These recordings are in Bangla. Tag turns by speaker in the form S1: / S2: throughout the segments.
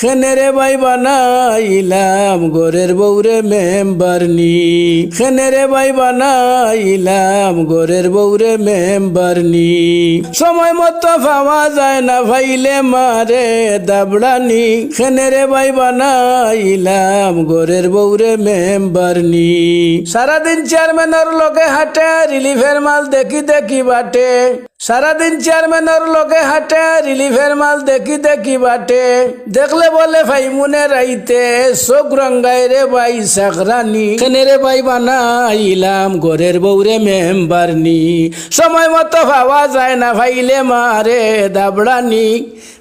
S1: খেনেরে বাই বানাইলাম গোরের বউরে মেম্বার নি। খেনেরে বাই বানাইলাম গোরের বৌরে মেম্বার নি। সময় মতো পাওয়া যায় না ভাইলে মারে দাবড়ানি। খেনেরে বাই বানাইলাম গোরের বউরে মেম্বার নি। সারাদিন চেয়ারম্যানের লোকে হাটে, রিলিফের মাল দেখি দেখি বাটে। সারাদিন চেয়ারম্যানের লগে হাটে রিলিফের মাল দেখি দেখি বাটে। দেখলে বলে, ভাই, মুনে রাইতে, চোখ রঙ্গাই রে ভাই সাকরানি কেনে রে ভাই বানাইলাম, ঘরের বউরে মেম্বার নি। সময় মতো ভাবা যায় না ভাইলে মারে দাবড়ানি।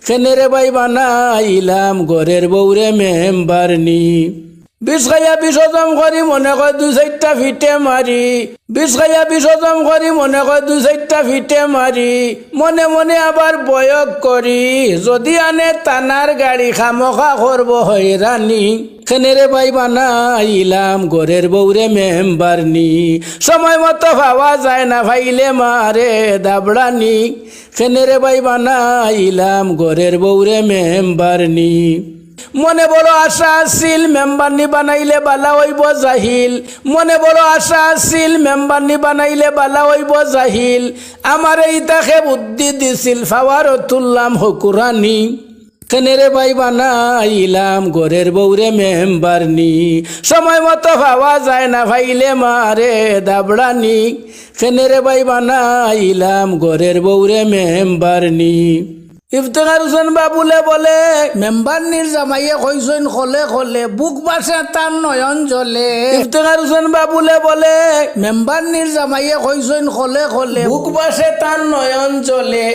S1: কেনে রে ভাই বানাইলাম, ঘরের বউরে মেম্বার নি। বিষ খাইয়া বিষ হজম করি মনে কয় দুই চারটা ফিটে মারি বিষ খাইয়া বিষ হজম করি মনে কয় দুই চারটা ফিটে মারি মনে মনে আবার বয়ক করি যদি আনে টানার গাড়ি খামখা করব হয়রানি খেনেরে বাই বানাইলাম ঘরের বউরে মেম্বার নি। সময় মতো ভাবা যায় না ভাইলে মারে দাবড়ানি। খেনেরে বাই বানাইলাম ঘরের বউরে মেম্বার নি। মনে বড় আশা আছিল মেম্বারনি বানাইলে বালা হইব জাহিল। মনে বড় আশা আছিল মেম্বারনি বানাইলে বালা হইব জাহিল। আমার এই তাকে বুদ্ধি দিছিল ফাওয়ার তুললাম হকুরানি। কেনেরে বাই বানাইলাম, ঘরের বউরে মেম্বার নি সময় মতো ভাবা যায় না ভাইলে মারে দাবড়ানি। কেনেরে বাই বানাইলাম, ঘরের বউরে মেম্বার নি ইফতেখার হোসেন বাবুলে বলে, মেম্বার নির জামাইয়ে কইসইন খলে খলে, বুক বাসে তার নয়ন জলে ইফতেখার হোসেন বাবুলে বলে, মেম্বার নির জামাইয়ে কইসইন খলে খলে, বুক বাসে তার নয়ন জলে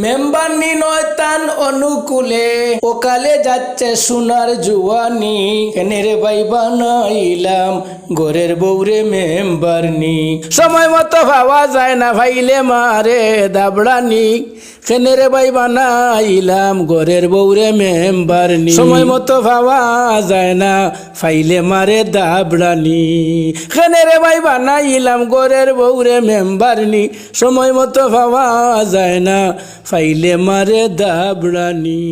S1: মেম্বার নি নয় তান অনুকূলে ওকালে যাচ্ছে সোনার জুয়ানি। কেনেরে বাই বানাইলাম গোরের বউরে মেম্বার নি সময় মতো ভাবা যায় না ভাইলে মারে দাবড়ানি। কেনেরে বাই বানাইলাম গোরের বউরে মেম্বার নি সময় মতো ভাবা যায় না ফাইলে মারে দাবড়ানি। কেনেরে বাই বানাইলাম গোরের বউরে মেম্বার নি সময় মতো ভাবা যায় না ফাইলে মারে দাবড়ানি।